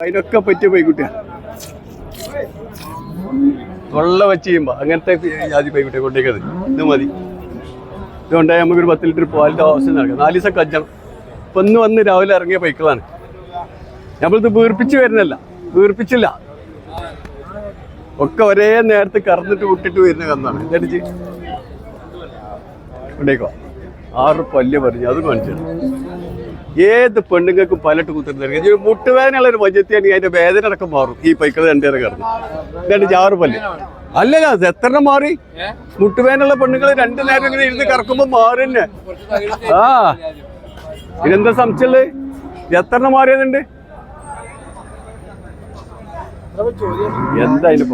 അതിനൊക്കെ പറ്റിയ പൈക്കുട്ടിയാ വെള്ള വെച്ച് ചെയ്യുമ്പോ അങ്ങനത്തെ ജാതി പൈക്കുട്ടിയെ കൊണ്ടേക്കത് ഇത് മതി. ഇതുകൊണ്ടായി നമുക്കൊരു പത്ത് ലിറ്റർ പാലിന്റെ ആവശ്യം നടക്കാം. നാല് ദിവസം കജ്ജണം ഇപ്പൊ ഇന്ന് വന്ന് രാവിലെ ഇറങ്ങിയ പൈക്കളാണ്. നമ്മളിത് വീർപ്പിച്ച് വരുന്നല്ല. വീർപ്പിച്ചില്ല. ഒക്കെ ഒരേ നേരത്തെ കറന്നിട്ട് വിട്ടിട്ട് വരുന്ന കന്നാണ്. ഇതടിച്ച് കൊണ്ടേക്കോ. ആറ് പല്ല് പറഞ്ഞു അത് കാണിച്ചു ഏത് പെണ്ണുങ്ങൾക്കും പലട്ട് കുത്തിരുന്ന മുട്ടുവേദനയുള്ള ഒരു മജ്ജത്തിയാണെങ്കിൽ അതിന്റെ വേദന അടക്കം മാറും. ഈ പൈക്കൾ രണ്ടേറെ കിടന്നു. രണ്ട് ചാറ് പല്ല്. അല്ലല്ല അത് എത്ര മാറി? മുട്ടുവേദനയുള്ള പെണ്ണുങ്ങൾ രണ്ടു നേരം ഇങ്ങനെ ഇരുന്ന് കറക്കുമ്പോ മാറുന്നെ. ആ. ഇതെന്താ സംശയമുള്ളത് എത്ര മാറിയതുണ്ട്? എന്താ അതിന്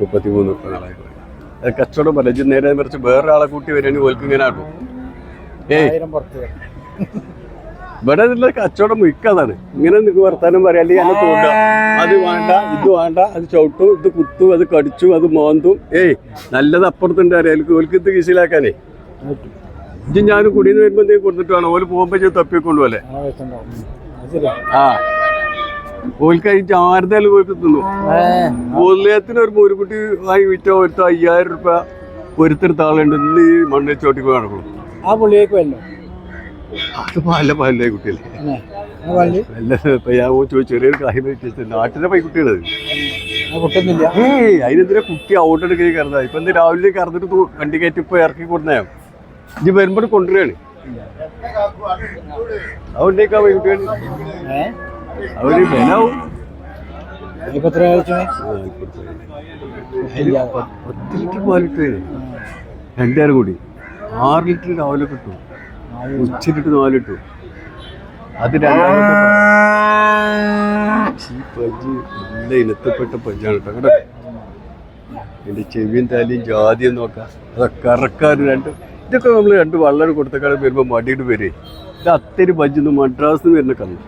മുപ്പത്തിമൂന്ന് മുപ്പത്തിനാലായി കച്ചവടം പറഞ്ഞു നേരെ മറിച്ച് വേറെ ആളെ കൂട്ടി വരികയാണെങ്കിൽ ഓൽക്ക് ഇങ്ങനെ ആട്ടും ഇവിടെ ഉള്ള കച്ചവടം മിക്കതാണ്. ഇങ്ങനെ നിങ്ങൾക്ക് വർത്താനം പറയാം. അല്ലെങ്കിൽ എന്നെ തോന്നുക അത് വേണ്ട ഇത് വേണ്ട അത് ചവിട്ടും ഇത് കുത്തും അത് കടിച്ചു അത് മോന്തും. ഏയ് നല്ലത് അപ്പുറത്തുണ്ട് അറിയാം ഓൽക്ക് ഇത് കീശിലാക്കാനേ ഇത് ഞാൻ കുടിയിൽ വരുമ്പോ വരുമ്പോൾ എന്തെങ്കിലും കൊടുത്തിട്ട് വേണം. ഓൽ പോകുമ്പോൾ ചെയ്ത് തപ്പിക്കൊണ്ടു പോലെ ആ ഓൽക്ക് ഈ ചാരതയിൽ ഓൽക്ക് തിന്നു. മൂല്യത്തിന് ഒരു മൂരുകുട്ടി വാങ്ങി വിറ്റ ഒരുത്ത അയ്യായിരം രൂപ ഒരുത്തെടുത്ത ആളുണ്ട്. ഇന്ന് ഈ മണ്ണിൽ ചോട്ടിക്ക് നടക്കണം ആ പുള്ളിയിലേക്ക് വല്ലോ? അത് പല പല്ലേ കുട്ടിയല്ലേ. ചോദിച്ചു ചെറിയൊരു കാര്യം നാട്ടിലെ പൊട്ടുന്നില്ല ഏയ് അതിനെതിരെ കുട്ടി ഔട്ടെടുക്കേ കറന്നത് ഇപ്പൊ ഇന്ന് രാവിലെ കറന്നിട്ട് വണ്ടി കയറ്റി ഇപ്പൊ ഇറക്കി കൊടുന്നേ ഇനി വരുമ്പോൾ കൊണ്ടുവരികയാണ്. അതുകൊണ്ടേക്കാ പൈക്കുട്ടികൾ അവർ ബലാവും. പാലിട്ട് കൂടി. ആറ് ലിറ്റർ രാവിലെ കിട്ടും ഉച്ചിട്ട് നാല് കിട്ടും അത് രണ്ടാമത്തെ നല്ല ഇനത്തിൽപ്പെട്ട പഞ്ചാണ് കേട്ടോ. കേട്ടോ ചെവിയും തലയും ജാതിയും നോക്കാം. അതൊക്കെ രണ്ട് ഇതൊക്കെ നമ്മൾ രണ്ട് വള്ളം കൊടുത്തക്കാട് വരുമ്പോൾ മടിയിട്ട് വരേ. ഇത് അത്തരി പഞ്ചിന്ന് മദ്രാസ് നിന്ന് വരുന്ന കന്ന്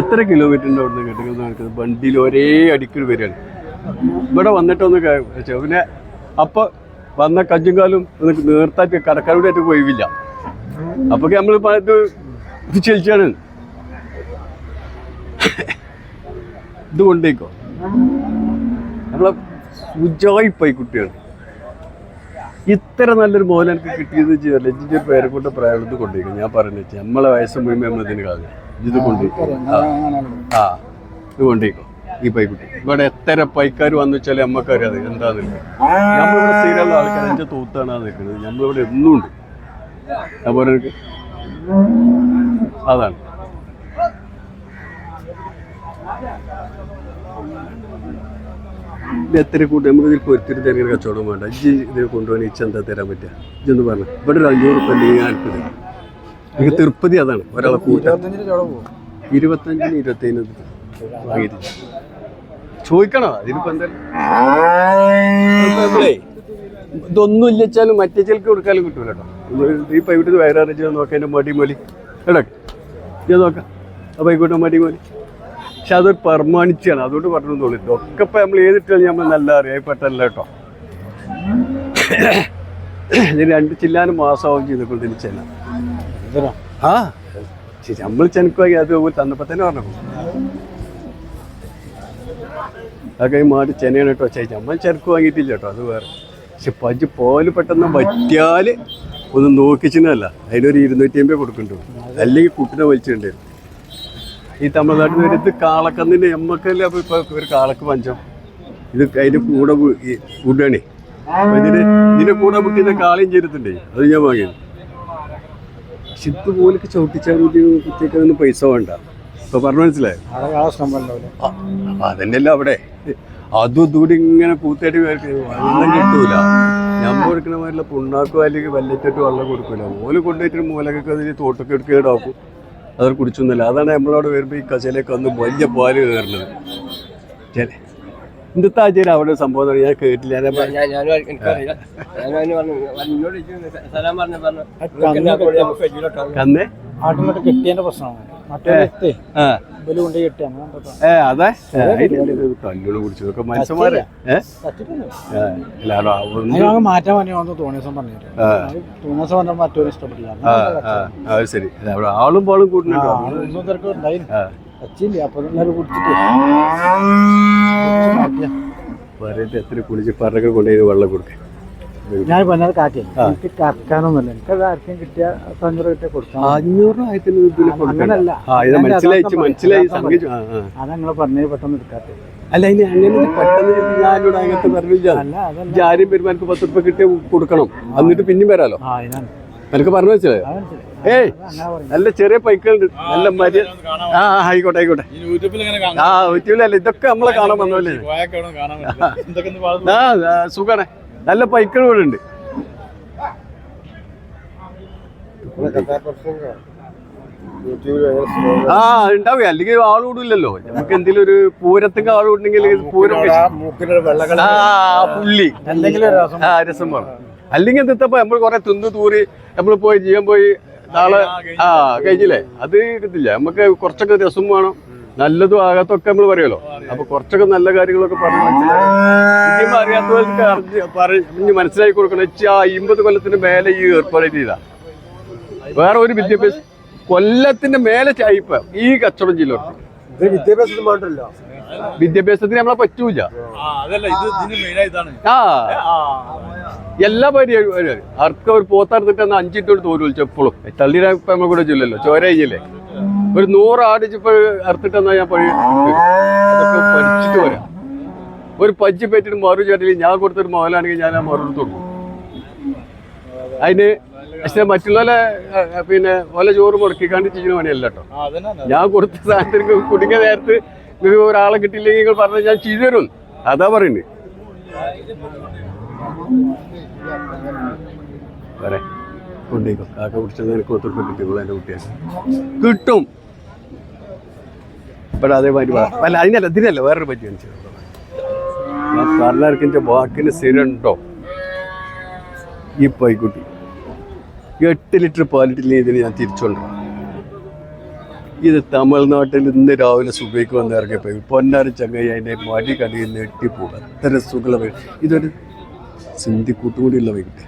എത്ര കിലോമീറ്ററിന്റെ അവിടെ നിന്ന് കിട്ടുന്നത് നടക്കുന്നത് വണ്ടിയിൽ ഒരേ അടിക്കൽ വരികയാണ്. ഇവിടെ വന്നിട്ടൊന്ന് പിന്നെ അപ്പൊ വന്ന കഞ്ഞും കാലും ഒന്ന് കടക്കാരുടെ ആയിട്ട് പോയില്ല അപ്പൊ നമ്മൾ ഇത് ഇത് ചെലിച്ചാണ് ഇത് കൊണ്ടേക്കോ. നമ്മളെ സുജായി കുട്ടിയാണ്. ഇത്ര നല്ലൊരു മോഹൻ എനിക്ക് കിട്ടിയത് ലജ്ജിന്റെ പേരെ കൊണ്ട് പ്രായമുള്ളത് കൊണ്ടേക്കും. ഞാൻ പറഞ്ഞു നമ്മളെ വയസ്സ് മുഴുവൻ നമ്മൾ ഇതിന് കളഞ്ഞു. ഇത് കൊണ്ടേക്കും. ആ ഇത് കൊണ്ടേക്കോ. ഈ പൈക്കുട്ടി ഇവിടെ എത്ര പൈക്കാർ വന്നു വെച്ചാൽ നമ്മക്കറിയാം അത് എന്താന്നില്ല നമ്മളിവിടെ സ്ഥിരമുള്ള ആൾക്കാർ തൂത്താണ് നിൽക്കുന്നത് നമ്മളിവിടെ എന്നും ഉണ്ട്. അതുപോലെ അതാണ്. എത്ര കൂട്ടി നമുക്ക് ഇതിൽ പൊരുത്തിരി തരുന്ന കച്ചവടം വേണ്ട. ഇജ്ജ് ഇതിനെ കൊണ്ടുപോകാൻ ഇച്ച എന്താ തരാൻ പറ്റുക? ഇജ്ജൊന്ന് പറഞ്ഞു. ഇവിടെ ഒരു അഞ്ഞൂറ് ഉറുപ്പ ഉണ്ടെങ്കിൽ ഞാൻ അൽപ്പത് എനിക്ക് തിരുപ്പതി അതാണ്. ഒരാളെ കൂട്ടാൻ. ഇരുപത്തഞ്ചിന് ഇരുപത്തേഴിന് വാങ്ങിയിട്ട് ചോദിക്കണോ? അതിനിപ്പോ ഇതൊന്നും ഇല്ലച്ചാലും മറ്റേ ചിലക്ക് കൊടുക്കാനും കിട്ടൂല കേട്ടോ ഈ പൈവിട്ട് വയറാറിച്ച് നോക്കാം എന്റെ മടി മൊലി. എടാ ഞാൻ നോക്കാം. ആ പൈക്കോട്ടെ മടി മൊലി. പക്ഷെ അതൊരു പെർമാണിച്ചാണ് അതുകൊണ്ട് പറഞ്ഞു തോന്നി ഒക്കെ ഇപ്പൊ നമ്മൾ ഏതിട്ടാലും നമ്മൾ നല്ല അറിയപ്പെട്ടല്ല കേട്ടോ ഇതിന് രണ്ട് ചില്ലാനും മാസമാവും ചെയ്തുകൊണ്ട് ചെല്ലാം ആ. നമ്മൾ ചെനക്കുവായി അതുപോലെ തന്നപ്പോ തന്നെ പറഞ്ഞു അതൊക്കെ മാറ്റി ചെന്നൈ കേട്ടോ ചേച്ചി. നമ്മൾ ചെറുക്ക് വാങ്ങിയിട്ടില്ല കേട്ടോ അത് വേറെ. പക്ഷെ പഞ്ച് പോൽ പെട്ടെന്ന് പറ്റിയാൽ ഒന്ന് നോക്കിച്ചെന്നല്ല അതിനൊരു ഇരുന്നൂറ്റി അമ്പത് കൊടുക്കുന്നുണ്ട് അല്ലെങ്കിൽ കുട്ടിനെ വലിച്ചിട്ടുണ്ട് ഈ തമിഴ്നാട്ടിൽ നിന്ന് വരുന്നത് കാളക്കന്നിന്റെ എമ്മക്കല്ലേ അപ്പോൾ ഇപ്പോൾ ഒരു കാളക്ക് പഞ്ചം. ഇത് അതിന്റെ കൂടെ കൂടാണേ അപ്പൊ ഇതിന് ഇതിന്റെ കൂടെ മുട്ടിന്റെ കാളയും ചേരുത്തുണ്ടേ അത് ഞാൻ വാങ്ങിയത്. ചിത്ത് പോലൊക്കെ ചവിട്ടിച്ചാൽ കുത്തിയേക്കൊന്നും പൈസ വേണ്ട. ഇപ്പൊ പറഞ്ഞു മനസ്സിലായോ? അതന്നെയല്ല അവിടെ. അതും ഇതുകൂടി ഇങ്ങനെ പൂത്തേട്ട് വെള്ളം കിട്ടൂല. ഞമ്മ കൊടുക്കണ മാതിരിയുള്ള പുണ്ണാക്കോ അല്ലെങ്കിൽ വല്ലറ്റിട്ട് വെള്ളം കൊടുക്കൂല. മോൽ കൊണ്ടുപോയിട്ട് മൂലക്കൊക്കെ അതിൽ തോട്ടൊക്കെ എടുക്കുക അവർ കുടിച്ചൊന്നുമില്ല അതാണ് നമ്മളവിടെ വരുമ്പോൾ ഈ കസയിലേക്ക് വന്ന് വലിയ പാൽ കയറുന്നത്. ചില എന്തിത്താ ചേരാ അവിടെ സംഭവം ഞാൻ കേട്ടില്ല. ഞാൻ ഞാൻ- ഞാൻ- അതിന്. കന്നേ ആട്ടിലോട്ട് കെട്ടിയതിന്റെ പ്രശ്നമാണ്. ഏ. അതെ. കല്ലുകൾ കുടിച്ചതൊക്കെ മനുഷ്യന്മാരെ. മാറ്റാൻ മറ്റൊരു ഇഷ്ടപ്പെട്ടില്ല. ശരി. ആളും പാളും എത്ര കുളിച്ച് പറഞ്ഞ കൊണ്ടുപോയി വെള്ളം കൊടുക്കുക ഞാൻ പറഞ്ഞത് കാക്കേ എനിക്ക് കറക്കാനൊന്നുമില്ല. എനിക്ക് ആർക്കും കിട്ടിയ അഞ്ഞൂറ് കിട്ടിയ കൊടുക്കാം. അങ്ങനല്ല. അതാ നിങ്ങൾ പറഞ്ഞത് പെട്ടെന്ന് എടുക്കാത്ത അല്ല ഇനി അങ്ങനെ പെട്ടെന്ന് ഞാനിവിടെ അങ്ങനത്തെ പറഞ്ഞില്ല. ആരും പത്ത് റുപ്യ കിട്ടിയ കൊടുക്കണം. എന്നിട്ട് പിന്നെയും വരാലോ? എനിക്ക് പറഞ്ഞു വെച്ചേ അത് മനസ്സിലായി. ഏയ് പറഞ്ഞു നല്ല ചെറിയ പൈക്കുകളുണ്ട് നല്ല മര്യ ആ ആയിക്കോട്ടെ ആയിക്കോട്ടെ. ആ യൂട്യൂബിലല്ല ഇതൊക്കെ നമ്മളെ കാണാൻ വന്നല്ലേ ആ, സുഖാണ്. നല്ല പൈക്കൾ ഇവിടെ ഉണ്ട്. ആ ഉണ്ടാവുക. അല്ലെങ്കിൽ ആളുകൂടില്ലല്ലോ നമുക്ക് എന്തെങ്കിലും ഒരു പൂരത്തിന്റെ ആളുണ്ടെങ്കിൽ പൂരം ആ പുള്ളി. ആ രസം വേണം. അല്ലെങ്കിൽ എന്തെത്തപ്പോ നമ്മൾ കുറെ തിന്ന് തൂറി നമ്മൾ പോയി ജീവൻ പോയി നാളെ ആ കഴിഞ്ഞില്ലേ? അത് കിട്ടില്ല നമുക്ക് കുറച്ചൊക്കെ രസം വേണം. നല്ലതും ആകാത്തൊക്കെ നമ്മൾ പറയുമല്ലോ. അപ്പൊ കുറച്ചൊക്കെ നല്ല കാര്യങ്ങളൊക്കെ പറഞ്ഞു മനസ്സിലായി അറിയാത്തവർക്ക് അറിഞ്ഞ് പറഞ്ഞ് മനസ്സിലാക്കി കൊടുക്കണം. വെച്ചാ ആ അമ്പത് കൊല്ലത്തിന് മേലെ ഈ ഏർപ്പാട് ചെയ്താ. വേറെ ഒരു വിദ്യാഭ്യാസം കൊല്ലത്തിന്റെ മേലെ ചായ്പ ഈ കച്ചവടം ജില്ലോട്ട് വിദ്യാഭ്യാസത്തിന് മാത്രമല്ല വിദ്യാഭ്യാസത്തിന് നമ്മളെ പറ്റൂല. ആ എല്ലാ പരിപാടി ആർക്കും അവർ പോത്തറുത്തിട്ട് അഞ്ചിട്ടോട് തോൽ വിളിച്ചു എപ്പോഴും തള്ളിയിടാൻ നമ്മളെ കൂടെ ചൊല്ലല്ലോ ചോര കഴിഞ്ഞില്ലേ? ഒരു നൂറ് ആടിച്ചിപ്പോ അറുത്തിട്ടെന്നാ ഞാൻ പഴി അതൊക്കെ പഠിച്ചിട്ട് വരാം. ഒരു പജ്ജി പറ്റിട്ട് മറു ചേട്ടിൽ ഞാൻ കൊടുത്തൊരു മുതലാണെങ്കിൽ ഞാൻ ആ മറു കൊടുക്കും. അതിന് പക്ഷെ മറ്റുള്ള പിന്നെ ഓല ചോറ് മുടക്കിക്കാണ്ട് ചെയ്യുന്ന പണിയല്ല കേട്ടോ. ഞാൻ കൊടുത്ത സാധനത്തിന് കുടുങ്ങ നേരത്ത് നിങ്ങൾക്ക് ഒരാളെ കിട്ടിയില്ലെങ്കിൽ നിങ്ങൾ പറഞ്ഞാൽ ഞാൻ ചെയ്തു തരും. അതാ പറയുന്നത്. വരെ. കൊണ്ടേക്കോ കാക്ക പിടിച്ചത് എനിക്ക് ഒത്തിരി കിട്ടിയുള്ളൂ എന്റെ കുട്ടിയെ. കിട്ടും. ഇവിടെ അതേമാതിരി അല്ല അതിനല്ല ഇതിനല്ല വേറൊരു പറ്റി കാണിച്ചു. ഞാൻ പറഞ്ഞിറക്കിന്റെ വാക്കിന് സ്ഥിരമുണ്ടോ? ഈ പൈക്കുട്ടി എട്ട് ലിറ്റർ പാലിട്ടില്ലേ ഇതിന് ഞാൻ തിരിച്ചുകൊണ്ടുവരാം ഇത് തമിഴ്നാട്ടിൽ ഇന്ന് രാവിലെ സുബൈക്ക് വന്ന് ഇറങ്ങിപ്പോയി പൊന്നാരി ചങ്ങയ്യ അതിന്റെ മടി കടിയിൽ നെട്ടിപ്പോകും അത്ര സുഖമുള്ള ഇതൊരു സിന്ധി കൂട്ടുകൂടിയുള്ള വൈകിട്ട്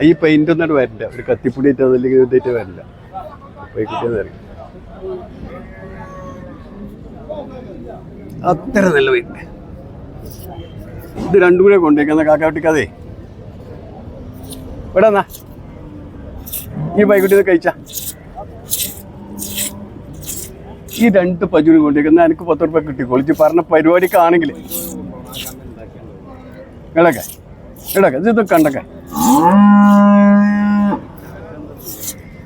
ഈ പെയിന്റ് ഒന്നും വരില്ല ഒരു കത്തിപ്പൊടിയിട്ട് അതല്ലെങ്കിൽ ഇതായിട്ട് വരില്ല അത്ര നല്ല പെയിന്റ് ഇത് രണ്ടും കൂടെ കൊണ്ടേക്കുന്ന കാക്കാട്ടിക്കാതെ ഇവിടെ എന്നാ. ഈ ഇത് കഴിച്ചാ. ഈ രണ്ട് പജുരി കൊണ്ടിരിക്കുന്ന എനിക്ക് പത്ത് റുപ്യ കിട്ടി. കൊളിച്ച് പറഞ്ഞ പരിപാടിക്കാണെങ്കിൽ ഇടക്കെ ഇടക്കെ ഇത് കണ്ടക്കെ.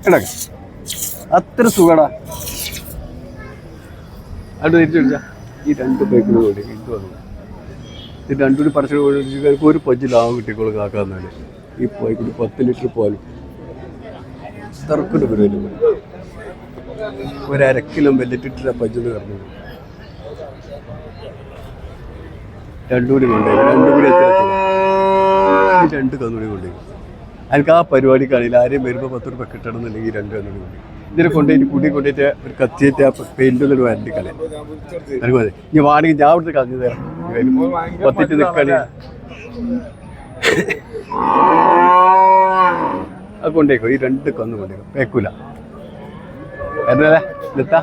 ഇടക്കെ അത്ര സുഖടാ. അവിടെ തിരിച്ചു വിളിച്ചാ ഈ രണ്ട് ബൈക്കിന് കൂടി ഇത് വന്നു. ഇത് രണ്ടുകൂടി പറിച്ചു ഒരു പഞ്ച് ലാഭം കിട്ടിക്കോളൂ കാക്കാന്നാൽ ഈ ബൈക്കിന് പത്ത് ലിറ്റർ പാലും. തറക്കിട്ട് പരിപാടി ഒരു അര കിലോ വെല്ലിട്ടിട്ട് പജ്ജെന്ന് പറഞ്ഞു. രണ്ടും കൂടി കൊണ്ടുപോയി രണ്ടും കൂടി എത്ര രണ്ട് കന്നുകൂടി കൊണ്ടുപോയി. എനിക്ക് ആ പരിപാടി കാണില്ല ആരെയും വരുമ്പോൾ പത്ത് രൂപ കിട്ടണം എന്നുണ്ടെങ്കിൽ രണ്ട് കന്നുകൂടി കൊണ്ടുപോയി. ഇതിനെ കൊണ്ടുപോയിട്ട് കൂട്ടി കൊണ്ടുപോയിട്ട് ഒരു കത്തിയേറ്റ് ആ ഒരു വരണ്ടി കളയാം. എനിക്ക് മതി. ഇനി വാണെങ്കിൽ ഞാൻ അവിടുത്തെ കളഞ്ഞു തരാം. പത്തിട്ട് നിൽക്കണേ അത് കൊണ്ടേക്കോ ഈ രണ്ട് കന്ന് കൊണ്ടേക്കോ പേക്കൂല. എന്നല്ലേ നിർത്താ.